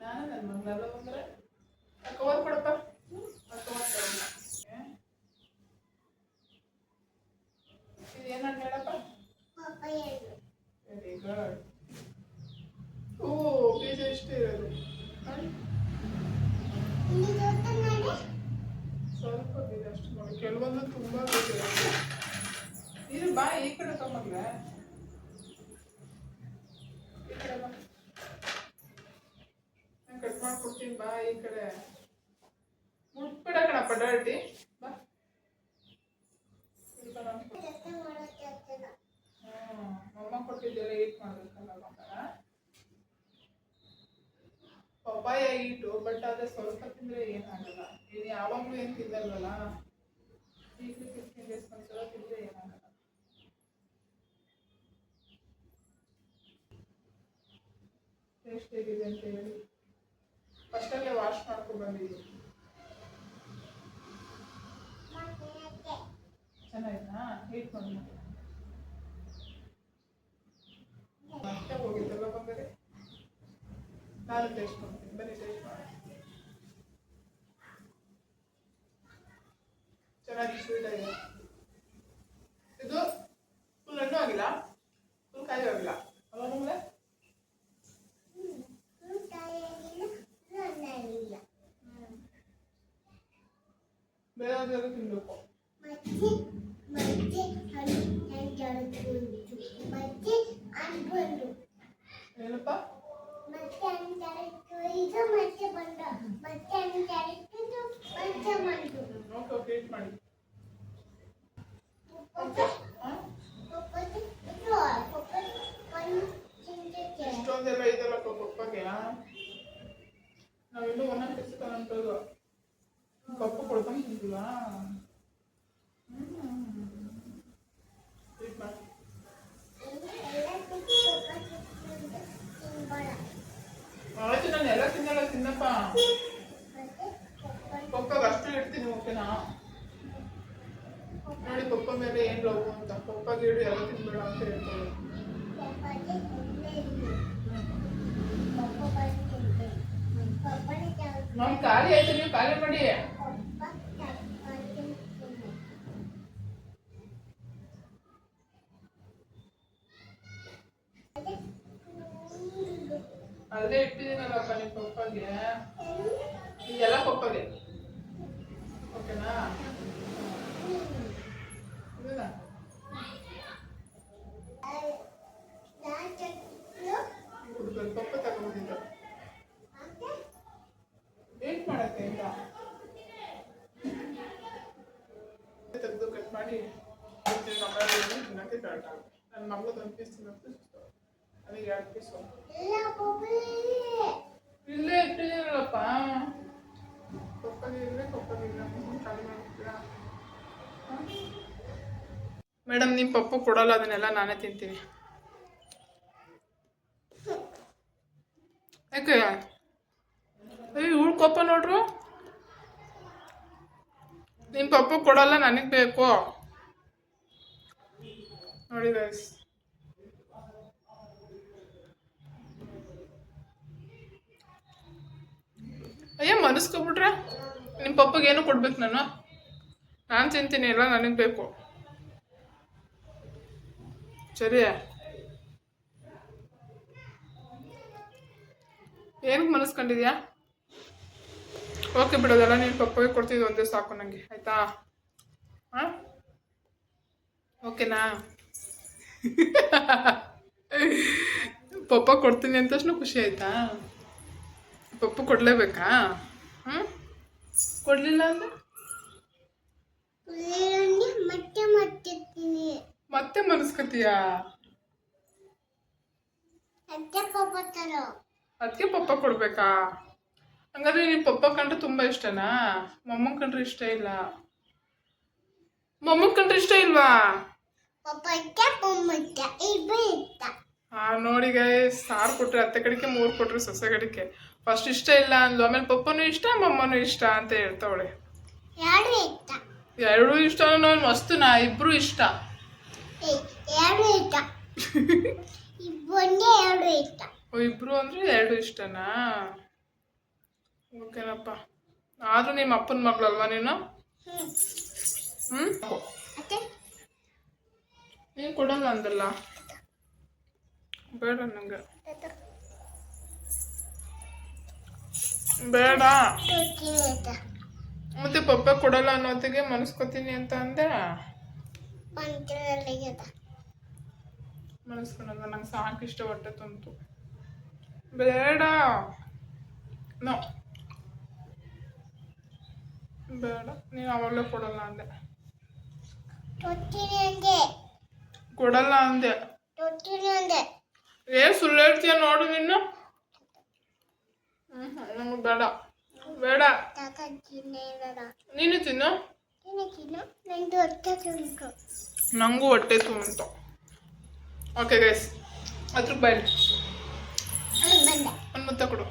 ನಾನು ನನ್ನ ಬಂದ್ರೆ ಕೊಡಲ್ಲ. ಇದು ಏನಂತ ಹೇಳಪ್ಪ? ಓ ಬೀಜ ನೋಡಿ ಸ್ವಲ್ಪ ಬೀಜ ಅಷ್ಟು ಕೆಲವೊಂದು ತುಂಬಾ ಬೀಜ ಇರುತ್ತೆ ಬಾ ಈ ಕಡೆ ತಗೊಂಡ್ಲೆ ಈ ಕಡೆ ಬಾ ನಾನು ಕಟ್ ಮಾಡ್ಕೊಡ್ತೀನಿ ಬಾ ಈ ಕಡೆ ಮುಟ್ಬಿಡ ಕಣ ಡರ್ಟಿ. ಬಾ. ಅಮ್ಮ ಕೊಟ್ಟಿದ್ದೆಲ್ಲ ಈಟ್ ಮಾಡ್ಬೇಕಲ್ಲ ಮಕ್ಕಳ ಪಪ್ಪಾಯ ಈಟು ಬಟ್ ಅದೇ ಸ್ವಲ್ಪ ತಿಂದ್ರೆ ಏನಾಗಲ್ಲ. ಇದು ಯಾವಾಗಲೂ ಏನ್ ತಿಂದಲ್ವಲ್ಲ? ವೀಕ್ಲಿ ಫಿಫ್ಟೀನ್ ಡೇಸ್ ತಿಂದ್ರೆ ಏನಾಗಲ್ಲ. ಟೇಸ್ಟ್ ಹೇಗಿದೆ ಅಂತ ಹೇಳಿ. ಚೆನ್ನಾಯ್ತಾ ಹೀಟ್ ಮಾಡಿ ಮತ್ತೆ ಹೋಗಿದ್ದಲ್ಲ ಬಂದರೆ? ನಾನು ಟೇಸ್ಟ್ ಏನಪ್ಪ ಓಕೆ ಓಕೆ ಹೀಟ್ ಮಾಡಿ ಹಾ? ಇಷ್ಟೊಂದೆಲ್ಲ ಇದೆಲ್ಲ ಪಪ್ಪಗೆ ನಾವಿನ್ನೂ ಒಂದೊಂದು ಪೀಸ್ ತಗೊಂಡು ಪಪ್ಪು ಕೊಡ್ಕೊಂಡು ತಿಂತೀವಾ ಇರ್ತೀನಿ ಪಪ್ಪಗೆ ಅಷ್ಟು ಇಡ್ತೀನಿ ಓಕೆನಾ ನೋಡಿ ಪಪ್ಪ ಮೇಲೆ ಏನು ಲವ್ ಅಂತ ಪಪ್ಪಗೆ ಇಡು ಎಲ್ಲ ತಿನ್ಬೇಡ ಅಂತ ಹೇಳ್ತಾರೆ ನಮ್ ಖಾಲಿ ಆಯ್ತು ನೀವು ಖಾಲಿ ಮಾಡಿ ಪಪ್ಪಗೆ ಇದೆಲ್ಲ ಪಪ್ಪಗೆ ಓಕೆನಾ? ಇದನ್ನ ಹುಡುಗರು ಪಪ್ಪ ತಗೊಂಡಿದ್ದ. ವೇಟ್ ಮಾಡಕ್ಕೆ ಅಂತ? ತೆಗೆದು ಕಟ್ ಮಾಡಿ ತಿನ್ನಕ್ಕೆ ಕರೆಕ್ಟ್ ಆಗುತ್ತೆ ನನ್ನ ಮಗಳದ್ದು ಒಂದು ಪೀಸ್ ತಿನ್ನೋದು ನನಗೆ ಎರಡು ಪೀಸ್ ಇಲ್ಲೇ ಇಟ್ಟಿದ್ದೀರಲ್ಲಪ್ಪ ಪಪ್ಪಗೆ ಇಲ್ಲೇ ಪಪ್ಪಗೆ ಇಲ್ಲ ಖಾಲಿ ಮಾಡ್ತೀರಾ ಮೇಡಮ್ ನಿಮ್ಮ ಪಪ್ಪು ಕೊಡಲ್ಲ, ಅದನ್ನೆಲ್ಲ ನಾನೇ ತಿಂತೀನಿ. ಯಾಕೆ? ಅಯ್ಯ ಇವಳು ನೋಡ್ರು? ನಿಮ್ಮ ಪಪ್ಪ ಕೊಡಲ್ಲ, ನನಗೆ ಬೇಕು. ನೋಡಿ ಗೈಸ್ ಅಯ್ಯ, ಮನಸ್ಕೊಬಿಟ್ರೆ? ನಿಮ್ಮ ಪಪ್ಪಗೇನು ಕೊಡ್ಬೇಕು ನಾನು? ನಾನು ತಿಂತೀನಿ ಎಲ್ಲ ನನಗೆ ಬೇಕು. ಸರಿಯಾ ಏನಕ್ಕೆ ಮನಸ್ಕೊಂಡಿದ್ಯಾ? ಓಕೆ ಬಿಡೋದಲ್ಲ, ನೀನು ಪಪ್ಪಗೆ ಕೊಡ್ತಿದ್ದು ಒಂದೇ ಸಾಕು ನನಗೆ ಆಯ್ತಾ? ಹಾಂ? ಓಕೆನಾ? ಪಪ್ಪ ಕೊಡ್ತೀನಿ ಅಂತ ಖುಷಿ ಆಯ್ತಾ? ಪಪ್ಪು ಕೊಡಲೇಬೇಕಾ? ಹ್ಞೂ ಕೊಡಲಿಲ್ಲ ಅಂದ್ರೆ? ಮತ್ತೆ ಮತ್ತೆ ಮತ್ತೆ ಮನಸ್ಕತೀಯಾ ಅದಕ್ಕೆ ಪಪ್ಪ ಕೊಡ್ಬೇಕಾ? ಹಂಗಾದ್ರೆ ನಿಮ್ಮ ಪಪ್ಪ ಕಂಡ್ರೆ ತುಂಬಾ ಇಷ್ಟನಾ? ಮೊಮ್ಮನ್ ಕಂಡ್ರೆ ಇಷ್ಟ ಇಲ್ಲ. ಮೊಮ್ಮನ್ ಕಂಡ್ರೆ ಇಷ್ಟ ಇಲ್ವಾ? ಹಾ ನೋಡಿ ಗೈಸ್ ಸಾರು ಕೊಟ್ರೆ ಅತ್ತೆ ಕಡೆಗೆ ಮೂರು ಕೊಟ್ರು ಸೊಸೆ ಕಡೆಗೆ. ಫಸ್ಟ್ ಇಷ್ಟ ಇಲ್ಲ ಅಂದ್ಲು. ಆಮೇಲೆ ಪಪ್ಪನೂ ಇಷ್ಟ ಮಮ್ಮನೂ ಇಷ್ಟ ಅಂತ ಹೇಳ್ತಾವಳೆ. ಎರಡು ಇತ್ತ ಎರಡೂ ಇಷ್ಟ ನಾನು ಮಸ್ತುನಾ ಇಬ್ರು ಇಷ್ಟ. ಎರಡು ಇಬ್ಬೊಂದೇ ಓ, ಇಬ್ರು ಅಂದ್ರೆ ಎರಡು ಇಷ್ಟನಾ? ಓಕೆನಪ್ಪ. ಆದ್ರೂ ನಿಮ್ಮ ಅಪ್ಪನ ಮಗಳಲ್ವಾ ನೀನು? ಹ್ಮ್. ನೀನು ಕೊಡಲ್ಲ ಅಂದಲ್ಲ. ಬೇಡ ನಂಗೆ. ಬೇಡ. ಮತ್ತೆ ಪಪ್ಪ ಕೊಡಲ್ಲ ಅನ್ನೋತ್ತಿಗೆ ಮನಸ್ಕೋತೀನಿ ಅಂತ ಅಂದೆ. ಮನಸ್ಕೊಂಡ ಮನಸ್ಕೊಳಲ್ಲ ನಂಗೆ ಸಾಕು ಇಷ್ಟ ಹೊಟ್ಟೆ ತುಂಬಿತು. ಬೇಡ. ನೋ. ಬೇಡ. ನೀನು ಅವಾಗಲೇ ಕೊಡಲ್ಲ ಅಂದೆ. ಕೊಡಲ್ಲ ಅಂದೆ. ಏ ಸುಳ್ಳು ಹೇಳ್ತೀಯ ನೋಡು ನೀನು. ಹ್ಮ್ ನಮಗೆ ಬೇಡ ಬೇಡ ತಾತ ತಿನ್ನೇನದ ನೀನು ತಿನ್ನು ತಿನ್ನ ತಿನ್ನ ನಂದು ಹೊಟ್ಟೆ ತುಂಬಿತು ನಂಗೂ ಹೊಟ್ಟೆ ತುಂಬಿತು ಓಕೆ ಗೈಸ್ ಅದ್ರ ಬೈಲ್ ಅಲ್ಲಿ ಬಂದೆ ಒಂದು ಮುತ್ತ ಕೊಡು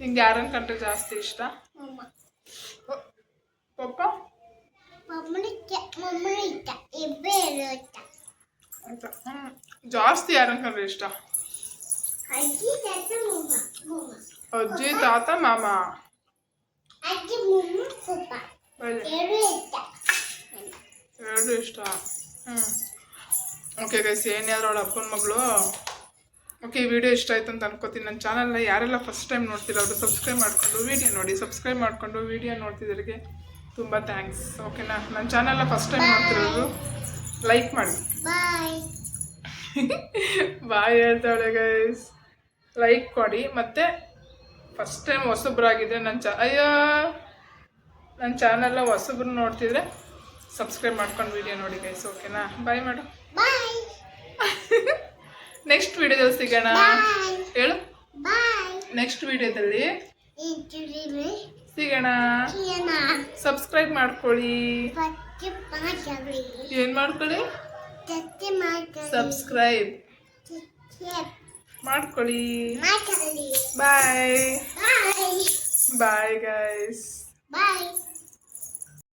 ನಿಂಗೆ ಯಾರನ್ನ ಕಂಡ್ರೆ ಜಾಸ್ತಿ ಇಷ್ಟ ಮಮ್ಮ ಪಪ್ಪ ಮಮ್ಮನಿಗೆ ಮಮ್ಮನ ಇಷ್ಟ ಇಬ್ಬರು ಇಷ್ಟ ಅಂತ ಹ್ಮ್ ಜಾಸ್ತಿ ಯಾರನ್ನ ಕಂಡ್ರೆ ಇಷ್ಟ ಅಜ್ಜಿ ತಾತ ಮಾಮ. ಎರಡು ಇಷ್ಟ. ಹ್ಞೂ ಓಕೆ ಗೈಸ್ ಏನಾದರೂ ಅವಳ ಅಪ್ಪನ ಮಗಳು. ಓಕೆ ಈ ವಿಡಿಯೋ ಇಷ್ಟ ಆಯ್ತು ಅಂತ ಅನ್ಕೋತೀನಿ. ನನ್ನ ಚಾನಲ್ನ ಯಾರೆಲ್ಲ ಫಸ್ಟ್ ಟೈಮ್ ನೋಡ್ತಿಲ್ಲ ಅವರು ಸಬ್ಸ್ಕ್ರೈಬ್ ಮಾಡಿಕೊಂಡು ವಿಡಿಯೋ ನೋಡಿ ಸಬ್ಸ್ಕ್ರೈಬ್ ಮಾಡಿಕೊಂಡು ವಿಡಿಯೋ ನೋಡ್ತಿದ್ದರಿಗೆ ತುಂಬ ಥ್ಯಾಂಕ್ಸ್ ಓಕೆನಾ ನನ್ನ ಚಾನಲ್ನ ಫಸ್ಟ್ ಟೈಮ್ ನೋಡ್ತಿರೋದು ಲೈಕ್ ಮಾಡಿ. ಬಾಯ್ ಹೇಳ್ತಾಳೆ ಗೈಸ್ ಲೈಕ್ ಕೊಡಿ. ಮತ್ತು ಫಸ್ಟ್ ಟೈಮ್ ಹೊಸಬ್ರಾಗಿದೆ ನನ್ನ ಚ ಅಯ್ಯೋ ನನ್ನ ಚಾನೆಲ್ಲ ಹೊಸಬ್ರು ನೋಡ್ತಿದ್ರೆ ಸಬ್ಸ್ಕ್ರೈಬ್ ಮಾಡ್ಕೊಂಡು ವಿಡಿಯೋ ನೋಡಿ ಗೈಸ್ ಓಕೆನಾ ಬಾಯ್ ಮಾಡು ನೆಕ್ಸ್ಟ್ ವಿಡಿಯೋದಲ್ಲಿ ಸಿಗೋಣ. ಹೇಳು. ನೆಕ್ಸ್ಟ್ ವಿಡಿಯೋದಲ್ಲಿ ಸಿಗೋಣ. ಸಬ್ಸ್ಕ್ರೈಬ್ ಮಾಡ್ಕೊಳ್ಳಿ. ಏನ್ ಮಾಡ್ಕೊಳ್ಳಿ? ಸಬ್ಸ್ಕ್ರೈಬ್ ಮಾಡ್ಕೊಳ್ಳಿ. ಮಾತಾಡಿ ಬಾಯ್ ಬಾಯ್ ಬಾಯ್ ಗೈಸ್ ಬಾಯ್